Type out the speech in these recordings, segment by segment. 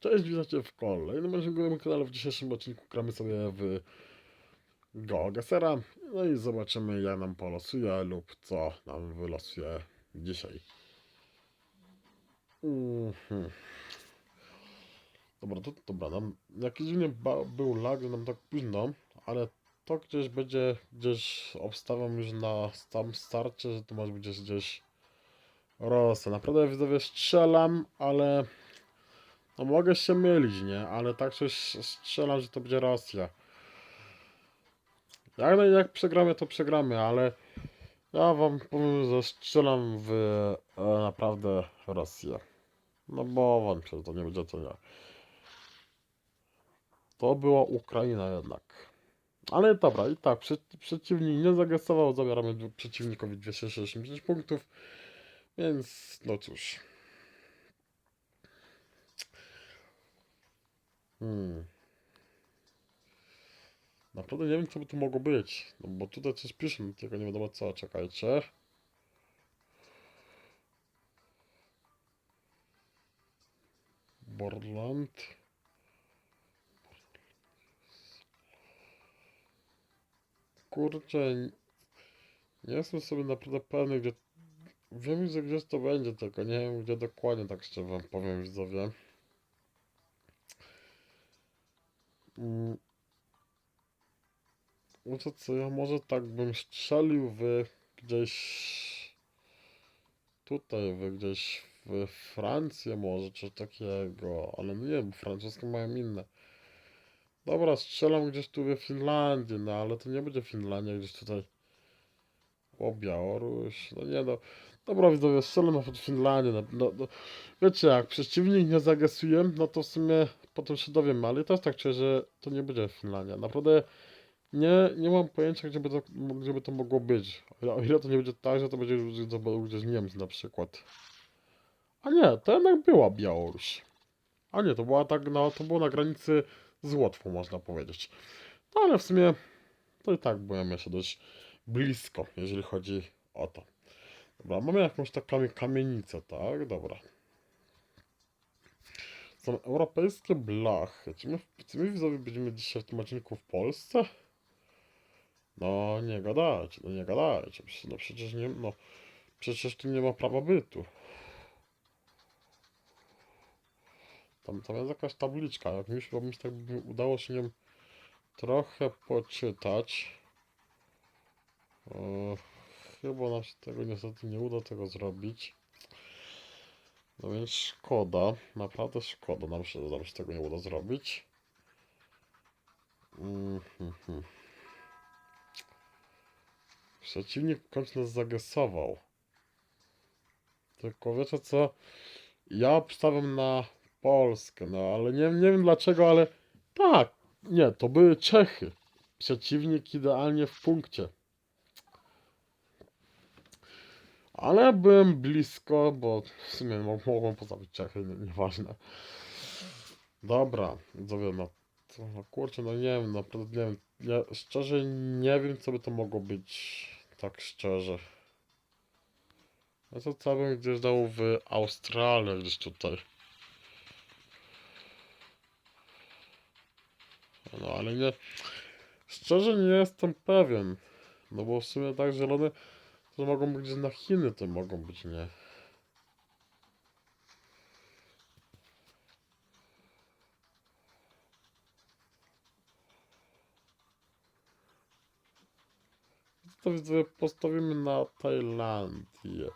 Cześć, witajcie w kolejnym moim kanale. W dzisiejszym odcinku gramy sobie w GeoGesera. No i zobaczymy jak nam polosuje lub co nam wylosuje dzisiaj. Mhm. Dobra, to dobra, nam jakiś dziwnie był lag, że nam tak późno, ale to gdzieś będzie, gdzieś obstawiam już na sam starcie, że to może być gdzieś, gdzieś Rosja. Naprawdę widzowie strzelam, ale no mogę się mylić, nie? Ale tak coś strzelam, że to będzie Rosja. Jak, jak przegramy, to przegramy, ale ja wam powiem, że strzelam w e, naprawdę Rosję. No bo wątpię, że to nie będzie to nie. To była Ukraina jednak. Ale dobra, i tak, prze, przeciwnik nie zagresował, zabieramy przeciwnikowi 265 punktów, więc no cóż. Hmm. Naprawdę nie wiem, co by tu mogło być. No bo tutaj coś pisze, no tylko nie wiadomo co. Czekajcie. Borland. Kurczę, nie jestem sobie naprawdę pewny, gdzie... Wiem, że gdzieś to będzie, tylko nie wiem, gdzie dokładnie, tak szczerze wam powiem, widzowie. Mm. No to co, ja może tak bym strzelił w gdzieś tutaj, w gdzieś w Francję może, czy takiego, ale nie wiem, francuskie mają inne. Dobra, strzelam gdzieś tu we Finlandii, no ale to nie będzie Finlandia, gdzieś tutaj. O, Białoruś, no nie no. Dobra, widzowie, strzelam na Finlandię, no, no, no. Wiecie, jak przeciwnik nie zagasuje, no to w sumie potem się dowiemy, ale też tak czuję, że to nie będzie Finlandia. Naprawdę nie, nie mam pojęcia, gdzie by to, gdzie by to mogło być. O ile- to nie będzie tak, że to będzie gdzieś, to gdzieś Niemcy na przykład. A nie, to jednak była Białoruś. A nie, to była tak, no, to było na granicy z Łotwą, można powiedzieć. No ale w sumie to i tak byłem jeszcze dość blisko, jeżeli chodzi o to. Dobra, mamy jakąś taką kamienicę, tak? Dobra. Są europejskie blachy. Czy my, czy my widzowie będziemy dzisiaj w tym odcinku w Polsce? No nie gadajcie, no nie gadajcie. No przecież nie, no przecież tu nie ma prawa bytu. Tam, tam jest jakaś tabliczka, jak mi się, tak by udało się nią trochę poczytać. E, chyba nam się tego niestety nie uda tego zrobić. No więc szkoda, naprawdę szkoda nam się, nam się tego nie uda zrobić. Mhm. Przeciwnik w końcu nas zagesował. Tylko wiecie co? Ja obstawiam na Polskę, no ale nie, nie wiem dlaczego, ale tak, nie, to były Czechy. Przeciwnik idealnie w punkcie. Ale byłem blisko, bo w sumie mo- mogłem postawić Czechy, nie, nieważne. Dobra, widzowie, no, no kurczę, no nie wiem, naprawdę nie wiem. Ja szczerze nie wiem, co by to mogło być, tak szczerze. No to co bym gdzieś dał w Australii, gdzieś tutaj. No ale nie, szczerze nie jestem pewien. No bo w sumie tak zielone, to mogą być na Chiny, to mogą być, nie? To widzę, postawimy na Tajlandię.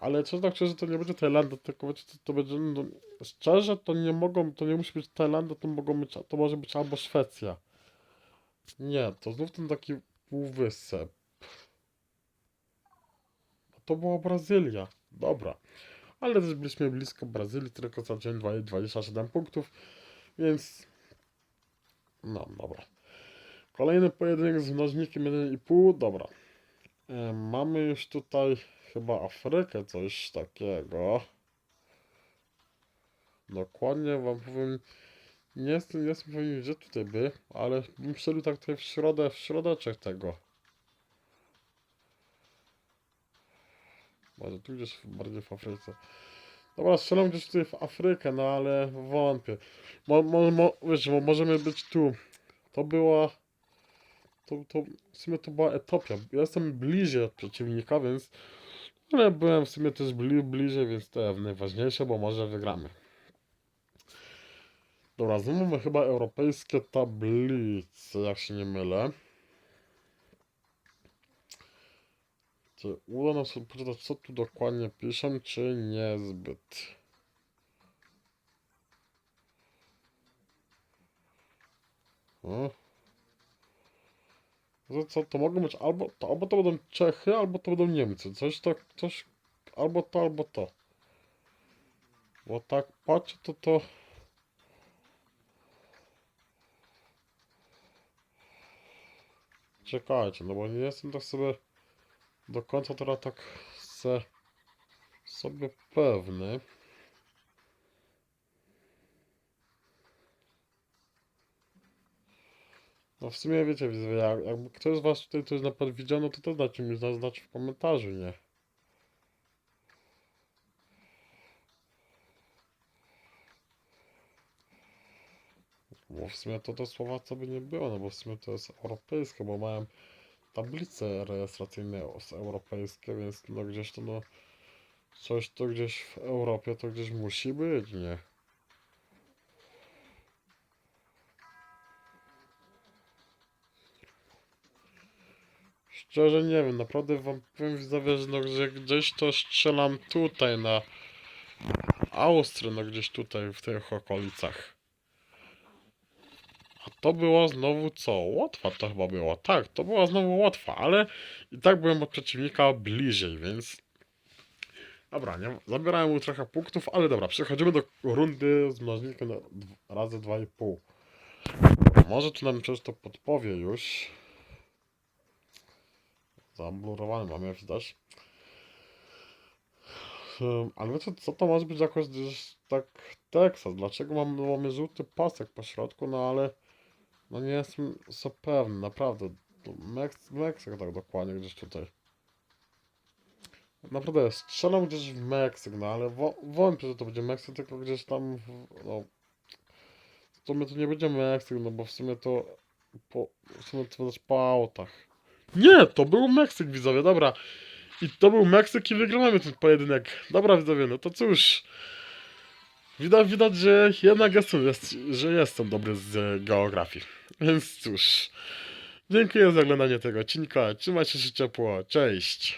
Ale co tak szczerze, to nie będzie Tajlandia, tylko wiecie, to, to będzie, no, szczerze, to nie mogą, to nie musi być Tajlandia, to mogą być, to może być albo Szwecja. Nie, to znów ten taki półwysep. To była Brazylia. Dobra. Ale też byliśmy blisko Brazylii, tylko straciłem 20 27 punktów, więc... No, dobra. Kolejny pojedynek z mnożnikiem 1,5. Dobra. E, mamy już tutaj chyba Afrykę, coś takiego. Dokładnie wam powiem. Nie jestem, nie jestem pewien, gdzie tutaj by, ale bym wszedł tak tutaj w środę, w środeczek tego. Może tu gdzieś bardziej w Afryce. Dobra, strzelam gdzieś tutaj w Afrykę, no ale wątpię. Mo, mo, mo, wiesz, mo, możemy być tu. To była... To, to, w sumie to była Etiopia. Ja jestem bliżej od przeciwnika, więc... Ale byłem w sumie też bli, bliżej, więc to jest najważniejsze, bo może wygramy. Dobra, znowu mamy chyba europejskie tablice, jak się nie mylę. Czy uda nam się poczytać, co tu dokładnie piszą, czy niezbyt? O. To co, to mogą być albo to, albo to będą Czechy, albo to będą Niemcy. Coś tak, coś, albo to, albo to. Bo tak patrzę, to to... Czekajcie, no bo nie jestem tak sobie do końca teraz tak se, sobie pewny. No w sumie wiecie, jak, jakby ktoś z was tutaj coś na przykład widział, no to to dajcie mi zaznać w komentarzu, nie? Bo w sumie to to słowa co by nie było, no bo w sumie to jest europejskie, bo mają tablice rejestracyjne os- europejskie, więc no gdzieś to no coś to gdzieś w Europie to gdzieś musi być, nie? Szczerze nie wiem, naprawdę wam powiem widzowie, że, no, gdzieś to strzelam tutaj na Austrię, no gdzieś tutaj w tych okolicach. To była znowu co? Łotwa to chyba była. Tak, to była znowu Łotwa, ale i tak byłem od przeciwnika bliżej, więc... Dobra, nie, zabierałem mu trochę punktów, ale dobra, przechodzimy do rundy z mnożnikiem razy 2,5. Może tu nam coś to podpowie już. Zablurowany mam, jak widać. Um, ale wiecie, co to może być jakoś tak Teksas? Dlaczego mamy, mamy żółty pasek po środku? No ale no nie jestem so pewny, naprawdę. Meksyk tak dokładnie gdzieś tutaj. Naprawdę, strzelam gdzieś w Meksyk, no ale wątpię, że to będzie Meksyk, tylko gdzieś tam, no... W sumie to nie będzie Meksyk, no bo w sumie to... Po, w sumie to widać po autach. Nie, to był Meksyk, widzowie, dobra. I to był Meksyk i wygrywamy ten pojedynek. Dobra, widzowie, no to cóż. Widać, widać, że jednak jestem, jest, że jestem dobry z e, geografii. Więc cóż. Dziękuję za oglądanie tego odcinka. Trzymajcie się ciepło. Cześć.